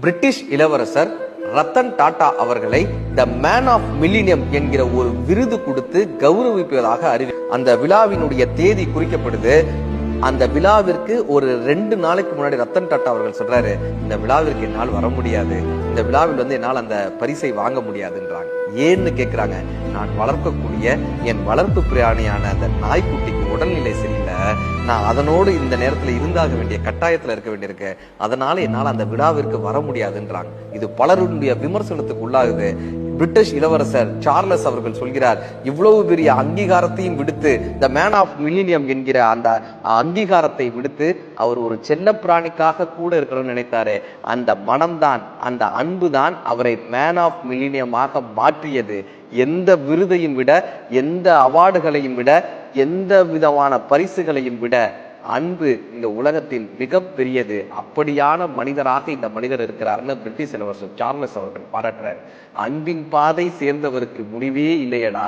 British இளவரசர் ரத்தன் டாடா அவர்களை the man of millennium என்கிற ஒரு விருது கொடுத்து கௌரவிப்பதாக அறிவி அந்த விழாவினுடைய தேதி குறிக்கப்படுது. அந்த விழாவிற்கு ஒரு ரெண்டு நாளைக்கு முன்னாடி ரத்தன் டாட்டா அவர்கள் சொல்றாரு இந்த விழாவிற்கு என்னால் வர முடியாது. இந்த விழாவில் வந்து என்னால் அந்த பரிசை வாங்க முடியாதுன்றாங்க. ஏன்னு கேட்குறாங்க நான் வளர்க்கக்கூடிய என் வளர்ப்பு பிராணியான அந்த நாய்க்குட்டிக்கு உடல்நிலை சரியில்லை. நான் அதனோடு இந்த நேரத்தில் இருந்தாக வேண்டிய கட்டாயத்தில் இருக்க வேண்டியிருக்கு. அதனால என்னால் அந்த விழாவிற்கு வர முடியாதுன்றாங்க. இது பலருடைய விமர்சனத்துக்கு உள்ளாகுது. பிரிட்டிஷ் இளவரசர் சார்லஸ் அவர்கள் சொல்கிறார் இவ்வளவு பெரிய அங்கீகாரத்தையும் விடுத்து த மேன் ஆஃப் மில்லினியம் என்கிற அந்த அங்கீகாரத்தை விடுத்து அவர் ஒரு செல்ல பிராணிக்காக கூட இருக்கணும்னு நினைத்தாரு. அந்த மனம்தான் அந்த அன்பு தான் அவரை மேன் ஆஃப் மில்லினியமாக மாற்றியது. எந்த விருதையும் விட எந்த அவார்டுகளையும் விட எந்த விதமான பரிசுகளையும் விட அன்பு இந்த உலகத்தில் மிக பெரியது அப்படியான மனிதராக இந்த மனிதர் இருக்கிறார்னு பிரிட்டிஷ் இளவரசர் சார்லஸ் அவர்கள் பாராட்டுறார். அன்பின் பாதை சேர்ந்தவருக்கு முடிவே இல்லையடா.